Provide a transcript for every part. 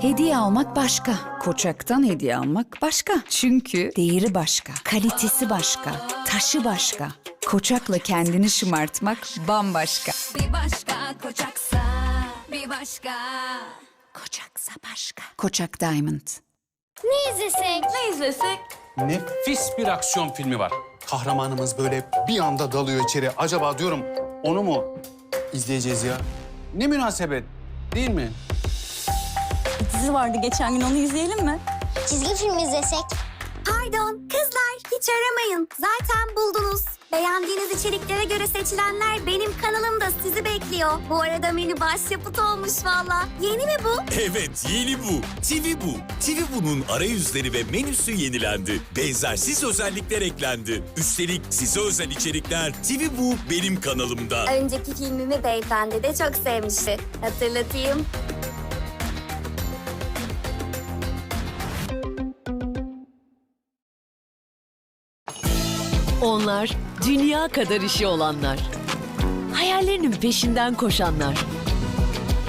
Hediye almak başka. Koçaktan hediye almak başka. Çünkü değeri başka, kalitesi başka, taşı başka. Koçakla kendini şımartmak bambaşka. Bir başka koçaksa bir başka. Koçaksa başka. Koçak Diamond. Ne izlesek? Ne izlesek? Nefis bir aksiyon filmi var. Kahramanımız böyle bir anda dalıyor içeri. Acaba diyorum onu mu izleyeceğiz ya? Ne münasebet değil mi? Dizi vardı geçen gün onu izleyelim mi? Çizgi film izlesek? Pardon kızlar hiç aramayın. Zaten buldunuz. Beğendiğiniz içeriklere göre seçilenler benim kanalımda sizi bekliyor. Bu arada menü başyapıt olmuş valla. Yeni mi bu? Evet yeni bu. TV bu. TV bunun arayüzleri ve menüsü yenilendi. Benzersiz özellikler eklendi. Üstelik size özel içerikler TV bu benim kanalımda. Önceki filmimi beyefendi de çok sevmişti. Hatırlatayım. Onlar dünya kadar işi olanlar. Hayallerinin peşinden koşanlar.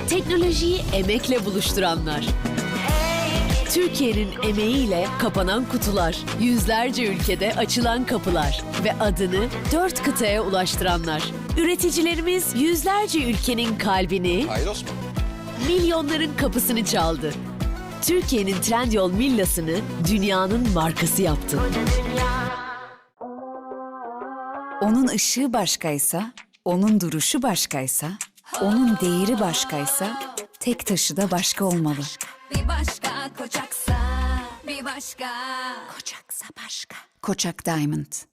Teknolojiyi emekle buluşturanlar. Türkiye'nin emeğiyle kapanan kutular, yüzlerce ülkede açılan kapılar ve adını dört kıtaya ulaştıranlar. Üreticilerimiz yüzlerce ülkenin kalbini, milyonların kapısını çaldı. Türkiye'nin Trendyol Millası'nı dünyanın markası yaptı. Onun ışığı başkaysa, onun duruşu başkaysa, onun değeri başkaysa, tek taşı da başka olmalı. Bir başka koçaksa bir başka. Koçaksa başka. Koçak Diamond.